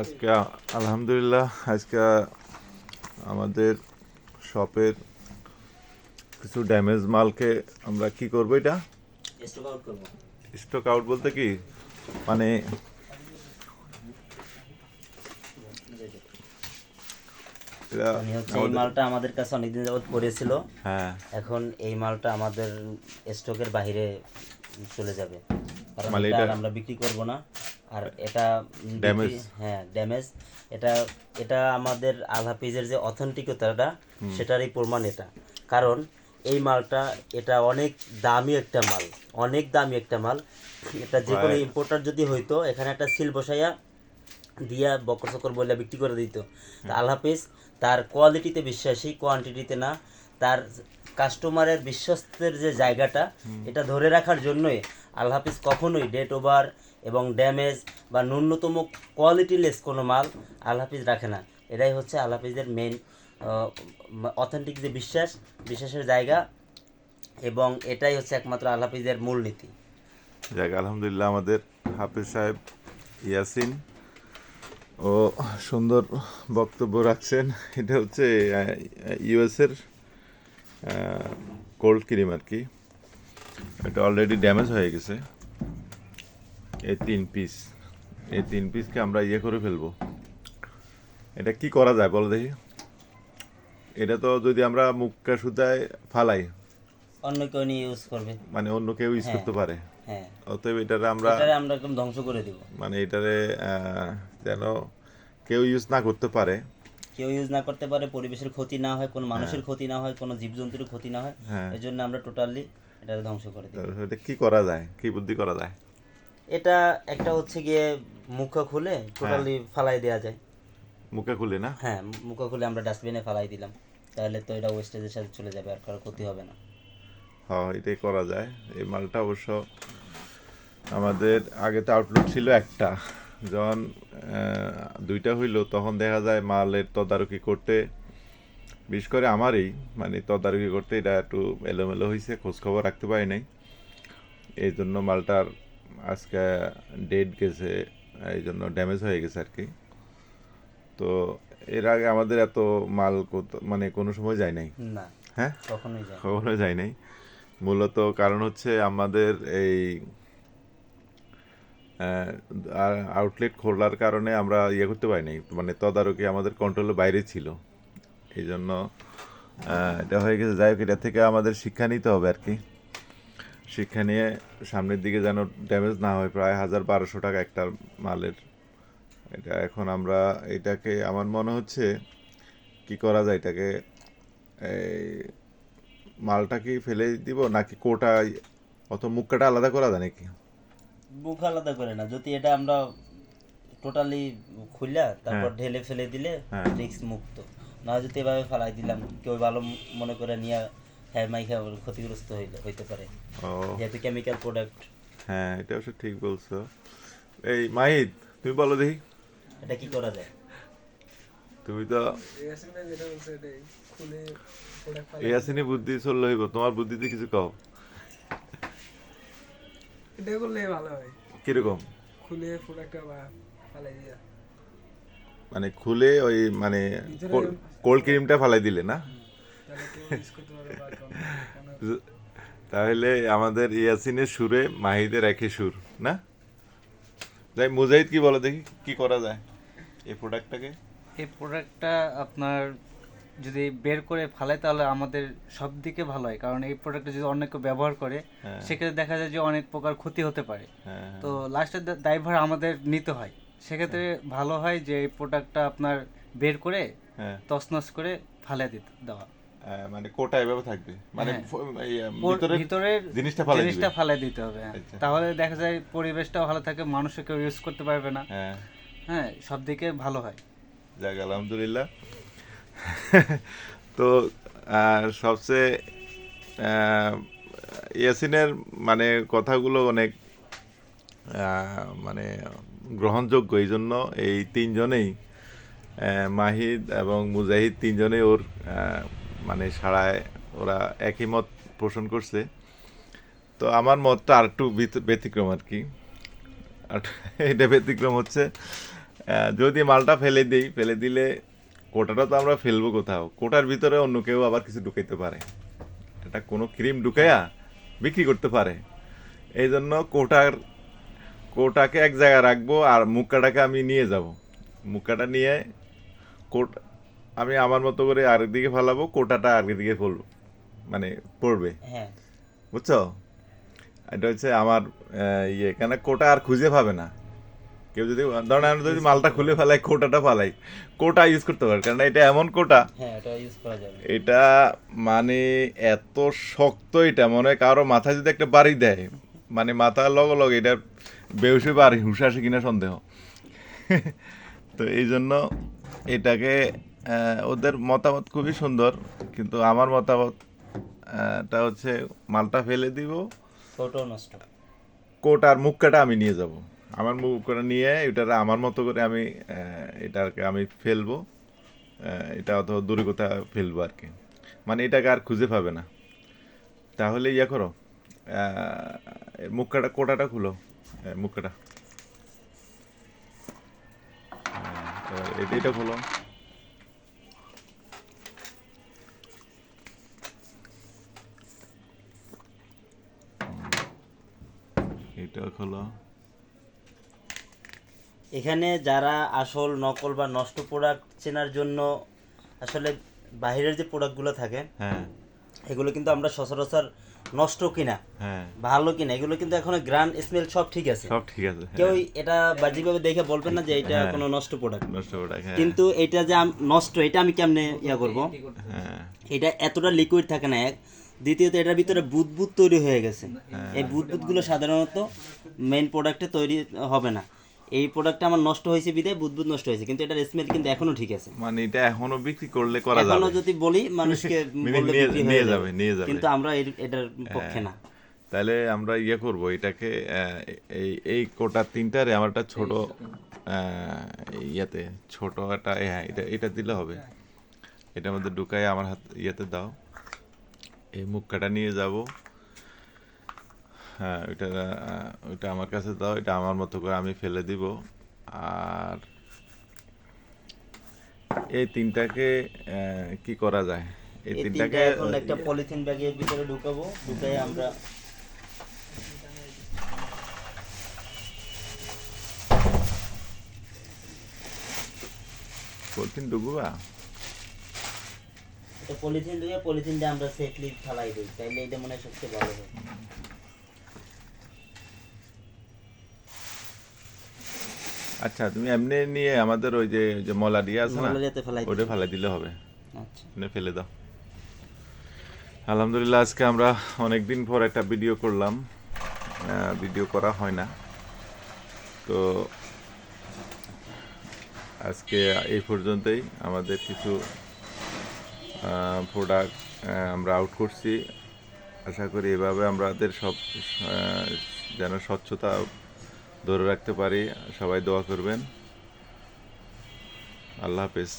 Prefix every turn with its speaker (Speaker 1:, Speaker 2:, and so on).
Speaker 1: আজকে আলহামদুলিল্লাহ আজকে আমাদের শপের কিছু ড্যামেজ মালকে আমরা কি করব এটা?
Speaker 2: স্টক আউট
Speaker 1: বলতে কি? মানে
Speaker 2: এই মালটা আমাদের কাছে অনেকদিন যাবত পড়েছিল।
Speaker 1: হ্যাঁ।
Speaker 2: এখন এই মালটা আমাদের স্টকের বাইরে চলে যাবে। কারণ
Speaker 1: মানে
Speaker 2: এটা আমরা বিক্রি করব না। আর এটা
Speaker 1: Damage?
Speaker 2: হ্যাঁ ড্যামেজ এটা এটা আমাদের আধা পেজের যে অথেন্টিকতাটা সেটারই প্রমাণ এটা। কারণ এই মালটা এটা অনেক দামি একটা মাল। অনেক দামি একটা মাল। এটা যে কোনো ইম্পোর্টার যদি হইতো এখানে একটা সিল বসাইয়া দিয়া বকর সকর বলে বিক্রি করে দিত। তা আলহাফিজ তার কোয়ালিটিতে বিশ্বাসী কোয়ান্টিটিতে না তার কাস্টমারের বিশ্বস্তের যে জায়গাটা এটা ধরে রাখার জন্যই আলহাফিজ কখনোই ডেট ওভার এবং ড্যামেজ বা ন্যূনতম কোয়ালিটিলেস কোনো মাল আলহাফিজ রাখে না। এটাই হচ্ছে আলহাফিজের মেন অথেন্টিক যে বিশ্বাস, বিশ্বাসের জায়গা এবং এটাই হচ্ছে একমাত্র আলহাফিজের মূলনীতি
Speaker 1: যাক, আলহামদুলিল্লাহ আমাদের হাফিজ সাহেব ইয়াসিন ও সুন্দর বক্তব্য রাখছেন। এটা হচ্ছে ইউএসের কোল্ড ক্রিম আর কি। এটা অলরেডি ড্যামেজ হয়ে গেছে। এই তিন পিস এই তিন পিসকে আমরা ইয়ে করে ফেলব। এটা কি করা যায় বলো দেখি। এটা তো যদি আমরা মুখটা সুদায় ফালাই
Speaker 2: অন্য কেউ নিয়ে ইউজ করবে।
Speaker 1: মানে অন্য কেউ ইউজ করতে পারে।
Speaker 2: হ্যাঁ।
Speaker 1: অতএব এটারে আমরা
Speaker 2: এটারে আমরা একদম ধ্বংস করে দিব।
Speaker 1: মানে এটারে যেন কেউ ইউজ না করতে পারে।
Speaker 2: কেউ ইউজ না করতে পারে পরিবেশের ক্ষতি না হয় কোনো মানুষের ক্ষতি না হয় কোনো জীবজন্তুর ক্ষতি না হয়।
Speaker 1: হ্যাঁ।
Speaker 2: এই জন্য আমরা টোটালি এটা ধ্বংস করে দিই
Speaker 1: এটা কি করা যায়? কি বুদ্ধি করা যায়?
Speaker 2: এটা একটা হচ্ছে গিয়ে মুখ খুলে টোটালি ফালাই দেওয়া যায়।
Speaker 1: মুখে খুলে না?
Speaker 2: হ্যাঁ মুখ খুলে আমরা ডাস্টবিনে ফালাই দিলাম। তাহলে তো এটা ওয়েস্টেজের সাথে চলে যাবে আর কারও ক্ষতি হবে না।
Speaker 1: হ্যাঁ এটাই করা যায়। এই মালটা অবশ্য আমাদের আগে তো আউটলুক ছিল একটা। যখন দুইটা হইল তখন দেখা যায় মালের তদারকি করতে বিশেষ করে আমারই মানে তদারকি করতে এটা একটু এলোমেলো হয়েছে খোঁজখবর রাখতে পারি নাই। এই জন্য মালটার আজকে ডেট গেছে এই জন্য ড্যামেজ হয়ে গেছে আর কি। তো এর আগে আমাদের এত মাল মানে কোনো সময় যায় নাই? হ্যাঁ? কখনো যায় নাই। মূলত কারণ হচ্ছে আমাদের এই আউটলেট খোলার কারণে আমরা ইয়ে করতে পারি নাই। মানে তদারকি আমাদের কন্ট্রোলের বাইরে ছিল। এই জন্য এটা হয়ে গেছে। যাই হোক এটা থেকে আমাদের শিক্ষা নিতে হবে আর কি। শিক্ষা নিয়ে সামনের দিকে যেন ড্যামেজ না হয় প্রায় হাজার বারোশো টাকা একটা মালের। এটা এখন আমরা এটাকে আমার মনে হচ্ছে কি করা যায় এটাকে এই মালটা কি ফেলে দিব নাকি কোটা অত মুখটা আলাদা করা যায় নাকি?
Speaker 2: মুখ আলাদা করে না। যদি এটা আমরা টোটালি খুললা তারপর ঢেলে ফেলে দিলে
Speaker 1: হ্যাঁ।
Speaker 2: রিক্স মুক্ত। না যদি এভাবে ফালাই দিলাম কেউ ভালো মনে করে নিয়ে হ্যাঁ মাইখা ক্ষতিগ্রস্ত হইলে হইতে পারে।
Speaker 1: ও।
Speaker 2: যেহেতু কেমিক্যাল প্রোডাক্ট
Speaker 1: হ্যাঁ এটা অবশ্য ঠিক বলছো। এই মাহিদ তুমি বলো দেখি।
Speaker 2: এটা কি করা যায়?
Speaker 1: তুমি তো
Speaker 3: ইয়াসিনে
Speaker 1: বুদ্ধি চললে হইব তোমার বুদ্ধিতে কিছু কও।
Speaker 3: এটা করলে ভালো হয়।
Speaker 1: কীরকম?
Speaker 3: খুলে প্রোডাক্টটা ফালাই দিয়া।
Speaker 1: মানে খুলে ওই মানে কোল্ড ক্রিমটা ফালাই দিলে না?
Speaker 3: তাহলে
Speaker 1: আমাদের ইয়াসিনের সুরে মাহিদের একই সুর না? যাই মুজাহিদ কি বলো দেখি কি করা যায় এই প্রোডাক্টটাকে
Speaker 4: এই প্রোডাক্টটা আপনার যদি বের করে ফালাই তাহলে আমাদের সব দিকে ভালো হয় কারণ এই প্রোডাক্টটা যদি অনেক ব্যবহার করে
Speaker 1: হ্যাঁ।
Speaker 4: সেক্ষেত্রে দেখা যায় যে অনেক প্রকার ক্ষতি হতে পারে।
Speaker 1: হ্যাঁ
Speaker 4: তো লাস্টের দায়ভার আমাদের নিতে হয়। সেক্ষেত্রে ভালো হয় যে এই প্রোডাক্টটা আপনার বের করে
Speaker 1: হ্যাঁ।
Speaker 4: তছনছ করে ফালে দিতে দেওয়া।
Speaker 1: মানে কোটা এভাবে থাকবে। মানে
Speaker 4: হ্যাঁ।
Speaker 1: ভিতরে
Speaker 4: ভিতরের
Speaker 1: জিনিসটা ফালাই
Speaker 4: জিনিসটা ফালে দিতে হবে হ্যাঁ।
Speaker 1: আচ্ছা।
Speaker 4: তাহলে দেখা যায় পরিবেশটাও ভালো থাকে মানুষও কেউ ইউজ করতে পারবে না।
Speaker 1: হ্যাঁ।
Speaker 4: হ্যাঁ সব দিকে ভালো হয়।
Speaker 1: যাক আলহামদুলিল্লাহ। তো আহ, সবচেয়ে ইয়াসিনের মানে কথাগুলো অনেক মানে গ্রহণযোগ্য এই জন্য এই তিনজনেই মাহিদ এবং মুজাহিদ তিনজনেই ওর মানে সাড়ায় ওরা একই মত পোষণ করছে। তো আমার মতটা আর একটু ব্যতিক্রম আর কি। আর এটা ব্যতিক্রম হচ্ছে যদি মালটা ফেলে দিই, ফেলে দিলে কোটাটা তো আমরা ফেলব কোথাও। কোটার ভিতরে অন্য কেউ আবার কিছু ঢুকাইতে পারে। এটা কোনো ক্রিম ঢুকাইয়া বিক্রি করতে পারে। এই জন্য কোটার কোটাকে এক জায়গায় রাখব আর মুক্কাটাকে আমি নিয়ে যাব। মুক্কাটা নিয়ে কোট আমি আমার মতো করে আরেকদিকে ফেলাবো কোটাটা আরেকদিকে ফেলব। মানে পড়বে।
Speaker 2: হ্যাঁ।
Speaker 1: বুঝছ? এটা হচ্ছে আমার ইয়ে। কেন কোটা আর খুঁজে পাবে না। কেউ যদি ধরেন আমি যদি মালটা খুলে ফেলাই কোটাটা ফালাই কোটা ইউজ করতে পারে কারণ এটা এমন কোটা।
Speaker 2: হ্যাঁ এটা ইউজ করা
Speaker 1: এটা মানে এত শক্ত এটা মনে হয় কারও মাথায় যদি একটা বাড়ি দেয় মানে মাথার লগে লগে এটা বেউসে বাড়ি হুঁশে আসে কিনা সন্দেহ। তো এই জন্য এটাকে ওদের মতামত খুবই সুন্দর কিন্তু আমার মতামত টা হচ্ছে মালটা ফেলে দিব।
Speaker 2: নষ্ট।
Speaker 1: কোট আর মুখটা আমি নিয়ে যাব। আমার মুখটা নিয়ে এটার আমার মতো করে আমি এটাকে আমি ফেলব। এটা অত দূরে কোথাও ফেলব আর কি। মানে এটাকে আর খুঁজে পাবে না। তাহলে ইয়ে করো। মুখটা কোটাটা খুলো। মুখটা। এটা এটা খোলো এটা খোলো
Speaker 2: এখানে যারা আসল নকল বা নষ্ট প্রোডাক্ট চেনার জন্য আসলে বাইরের যে প্রোডাক্টগুলো থাকে
Speaker 1: হ্যাঁ।
Speaker 2: এগুলো কিন্তু আমরা সচরাচর নষ্ট কিনা
Speaker 1: হ্যাঁ।
Speaker 2: ভালো কিনা এগুলো কিন্তু এখন গ্রান স্মেল সব ঠিক আছে।
Speaker 1: সব ঠিক আছে
Speaker 2: কেউ
Speaker 1: হ্যাঁ,
Speaker 2: এটা বাহ্যিকভাবে দেখে বলবেন না যে এটা
Speaker 1: হ্যাঁ।
Speaker 2: কোনো নষ্ট প্রোডাক্ট
Speaker 1: নষ্ট হ্যাঁ।
Speaker 2: কিন্তু এটা যে নষ্ট এটা আমি কেমনে ইয়া করব?
Speaker 1: হ্যাঁ।
Speaker 2: এটা এতটা লিকুইড থাকে না এক। দ্বিতীয়ত এটার ভিতরে বুদবুদ তৈরি হয়ে গেছে। এই বুদবুদগুলো সাধারণত মেইন প্রোডাক্টে তৈরি হবে না। এই প্রোডাক্টটা আমার নষ্ট হয়েছে বিদায় বুদবুদ নষ্ট হয়েছে। কিন্তু এটার স্মেল কিন্তু এখনও ঠিক আছে।
Speaker 1: মানে এটা এখনও বিক্রি করলে করা
Speaker 2: এখনও
Speaker 1: যাবে।
Speaker 2: যদি বলি মানুষকে
Speaker 1: মানে
Speaker 2: বললে
Speaker 1: নিয়ে-
Speaker 2: হয়ে
Speaker 1: যাবে, নিয়ে যাবে।
Speaker 2: কিন্তু আমরা এর- এটার পক্ষে না।
Speaker 1: তাহলে আমরা ইয়ে করব এটাকে আহ, এই এই কোটা তিনটারে আমার একটা ছোট আহ, ইয়েতে ছোট একটা হ্যাঁ এটা এটা দিলে হবে। এটার মধ্যে ঢুকাই আমার হাত ইয়েতে দাও। এই মুখটা নিয়ে যাব। হ্যাঁ ওইটা ওইটা আমার কাছে দাও এটা আমার মতো করে আমি ফেলে দিব। আর এই তিনটাকে কি করা যায়? এই তিনটাকে
Speaker 2: এখন একটা পলিথিন ব্যাগের ভিতরে ঢুকাবো ঢুকাই আমরা
Speaker 1: পলিথিন ঢুকবা?
Speaker 2: এটা পলিথিন দিয়ে পলিথিনটা আমরা সেফলি ফালাই দিই তাইলে এটা মনে হয় সবচেয়ে ভালো হবে
Speaker 1: আচ্ছা তুমি এমনি নিয়ে আমাদের ওই যে যে মলা দিয়ে আছে না
Speaker 2: ফেলাই
Speaker 1: ওটা ফেলে দিলে হবে।
Speaker 2: আচ্ছা।
Speaker 1: ফেলে দাও। আলহামদুলিল্লাহ আজকে আমরা অনেক দিন পর একটা ভিডিও করলাম। ভিডিও করা হয় না। তো আজকে এই পর্যন্তই। আমাদের কিছু প্রোডাক্ট আমরা আউট করছি। আশা করি এভাবে আমাদের সব যেন স্বচ্ছতা ধরে রাখতে পারি সবাই দোয়া করবেন। আল্লাহ হাফেজ।